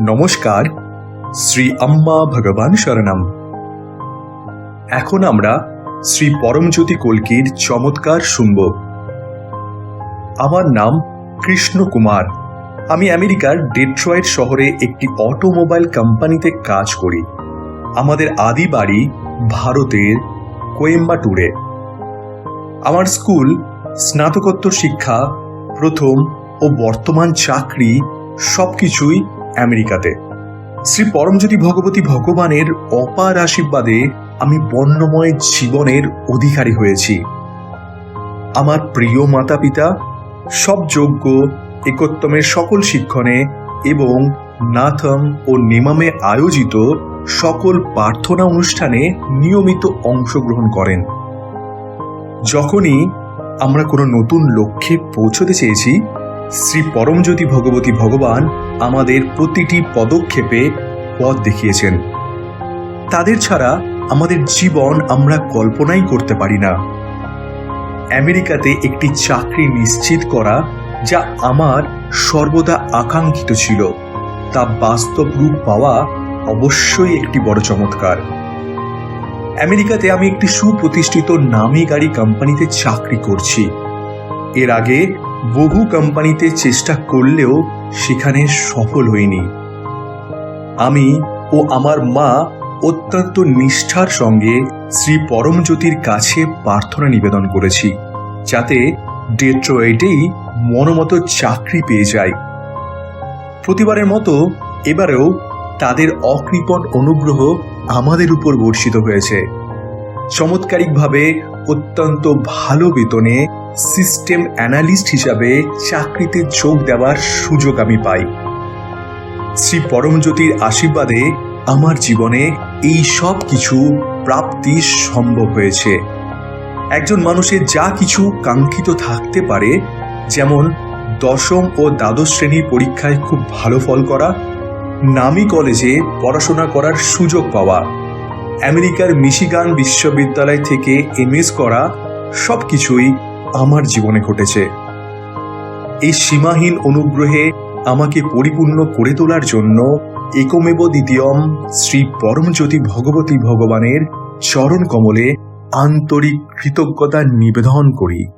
নমস্কার, শ্রী আম্মা ভগবান শরণম। এখন আমরা শ্রী পরমজ্যোতি কল্কির চমৎকার শুনব। আমার নাম কৃষ্ণ কুমার। আমি আমেরিকার ডেট্রয়েট শহরে একটি অটোমোবাইল কোম্পানিতে কাজ করি। আমাদের আদি বাড়ি ভারতের কোয়েম্বাটুরে। আমার স্কুল স্নাতকোত্তর শিক্ষা, প্রথম ও বর্তমান চাকরি সবকিছুই আমেরিকাতে। শ্রী পরমজ্যোতি ভগবতী ভগবানের অপার আশীর্বাদে আমি বর্ণময় জীবনের অধিকারী হয়েছি। আমার প্রিয় মাতা পিতা সব যোগ্য, একত্তমের সকল শিক্ষণে এবং নাথম ও নেমামে আয়োজিত সকল প্রার্থনা অনুষ্ঠানে নিয়মিত অংশগ্রহণ করেন। যখনই আমরা কোনো নতুন লক্ষ্যে পৌঁছতে চেয়েছি, শ্রী পরমজ্যোতি ভগবতী ভগবান আমাদের প্রতিটি পদক্ষেপে পথ দেখিয়েছেন। তাদের ছাড়া আমাদের জীবন আমরা কল্পনাই করতে পারি না। আমেরিকাতে একটি চাকরি নিশ্চিত করা যা আমার সর্বদা আকাঙ্ক্ষিত ছিল, তা বাস্তব রূপ পাওয়া অবশ্যই একটি বড় চমৎকার। আমেরিকাতে আমি একটি সুপ্রতিষ্ঠিত নামি গাড়ি কোম্পানিতে চাকরি করছি। এর আগে বহু কোম্পানিতে চেষ্টা করলেও সেখানে সফল হইনি। আমি ও আমার মা অত্যন্ত নিষ্ঠার সঙ্গে শ্রী পরমজ্যোতির কাছে প্রার্থনা নিবেদন করেছি, যাতে ডেট্রয়েটেই মনোমতো চাকরি পেয়ে যায়। প্রতিবারের মতো এবারেও তাদের অকৃপণ অনুগ্রহ আমাদের উপর বর্ষিত হয়েছে। চমৎকারিকভাবে অত্যন্ত ভালো বেতনে সিস্টেম অ্যানালিস্ট হিসাবে চাকরিতে যোগ দেওয়ার সুযোগ আমি পাই। শ্রী পরমজ্যোতির আশীর্বাদে আমার জীবনে এই সব কিছু প্রাপ্তি সম্ভব হয়েছে। একজন মানুষের যা কিছু কাঙ্ক্ষিত থাকতে পারে, যেমন দশম ও দ্বাদশ শ্রেণির পরীক্ষায় খুব ভালো ফল করা, নামি কলেজে পড়াশোনা করার সুযোগ পাওয়া আমেরিকার মিশিগান বিশ্ববিদ্যালয় থেকে এমএস করা সব কিছুই আমার জীবনে ঘটেছে। এই সীমাহীন অনুগ্রহে আমাকে পরিপূর্ণ করে তোলার জন্য একমেব দ্বিতীয়ম শ্রী পরমজ্যোতি ভগবতী ভগবানের চরণ কমলে আন্তরিক কৃতজ্ঞতা নিবেদন করি।